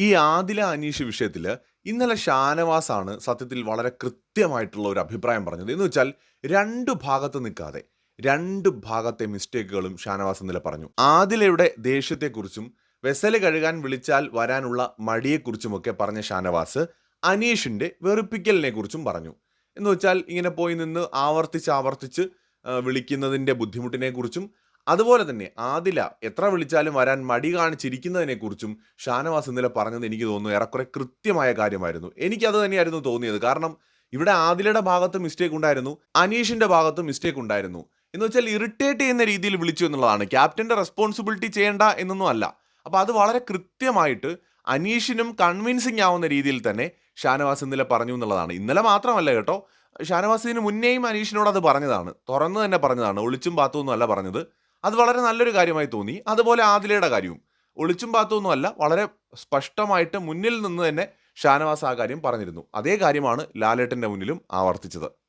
ഈ ആദില അനീഷ് വിഷയത്തിൽ ഇന്നലെ ഷാനവാസാണ് സത്യത്തിൽ വളരെ കൃത്യമായിട്ടുള്ള ഒരു അഭിപ്രായം പറഞ്ഞത്. എന്ന് വെച്ചാൽ രണ്ട് ഭാഗത്ത് നിൽക്കാതെ രണ്ട് ഭാഗത്തെ മിസ്റ്റേക്കുകളും ഷാനവാസ് ഇന്നലെ പറഞ്ഞു. ആദിലയുടെ ദേഷ്യത്തെക്കുറിച്ചും വെസൽ കഴുകാൻ വിളിച്ചാൽ വരാനുള്ള മടിയെക്കുറിച്ചുമൊക്കെ പറഞ്ഞ ഷാനവാസ് അനീഷിന്റെ വെറുപ്പിക്കലിനെ കുറിച്ചും പറഞ്ഞു. എന്ന് വെച്ചാൽ ഇങ്ങനെ പോയി നിന്ന് ആവർത്തിച്ച് ആവർത്തിച്ച് വിളിക്കുന്നതിന്റെ വിളിക്കുന്നതിന്റെ ബുദ്ധിമുട്ടിനെ കുറിച്ചും അതുപോലെ തന്നെ ആദില എത്ര വിളിച്ചാലും വരാൻ മടി കാണിച്ചിരിക്കുന്നതിനെക്കുറിച്ചും ഷാനവാസ് ഇന്നലെ പറഞ്ഞത് എനിക്ക് തോന്നുന്നു ഏറെക്കുറെ കൃത്യമായ കാര്യമായിരുന്നു. എനിക്കത് തന്നെയായിരുന്നു തോന്നിയത്. കാരണം ഇവിടെ ആദിലയുടെ ഭാഗത്ത് മിസ്റ്റേക്ക് ഉണ്ടായിരുന്നു. അനീഷിന്റെ ഭാഗത്ത് മിസ്റ്റേക്ക് ഉണ്ടായിരുന്നു. എന്ന് വെച്ചാൽ ഇറിറ്റേറ്റ് ചെയ്യുന്ന രീതിയിൽ വിളിച്ചു എന്നുള്ളതാണ്. ക്യാപ്റ്റന്റെ റെസ്പോൺസിബിലിറ്റി ചെയ്യേണ്ട എന്നൊന്നും അല്ല. അപ്പൊ അത് വളരെ കൃത്യമായിട്ട് അനീഷിനും കൺവിൻസിങ് ആവുന്ന രീതിയിൽ തന്നെ ഷാനവാസ് ഇന്നലെ പറഞ്ഞു എന്നുള്ളതാണ്. ഇന്നലെ മാത്രമല്ല കേട്ടോ. ഷാനവാസിന് മുന്നേയും അനീഷിനോട് അത് പറഞ്ഞതാണ്. തുറന്നു തന്നെ പറഞ്ഞതാണ്. ഒളിച്ചും പാത്തൊന്നും അല്ല പറഞ്ഞത്. അത് വളരെ നല്ലൊരു കാര്യമായി തോന്നി. അതുപോലെ ആദിലയുടെ കാര്യവും. ഒളിച്ചും പാത്തൊന്നും അല്ല വളരെ സ്പഷ്ടമായിട്ട് മുന്നിൽ നിന്ന് തന്നെ ഷാനവാസ് ആ കാര്യം പറഞ്ഞിരുന്നു. അതേ കാര്യമാണ് ലാലേട്ടന്റെ മുന്നിലും ആവർത്തിച്ചത്.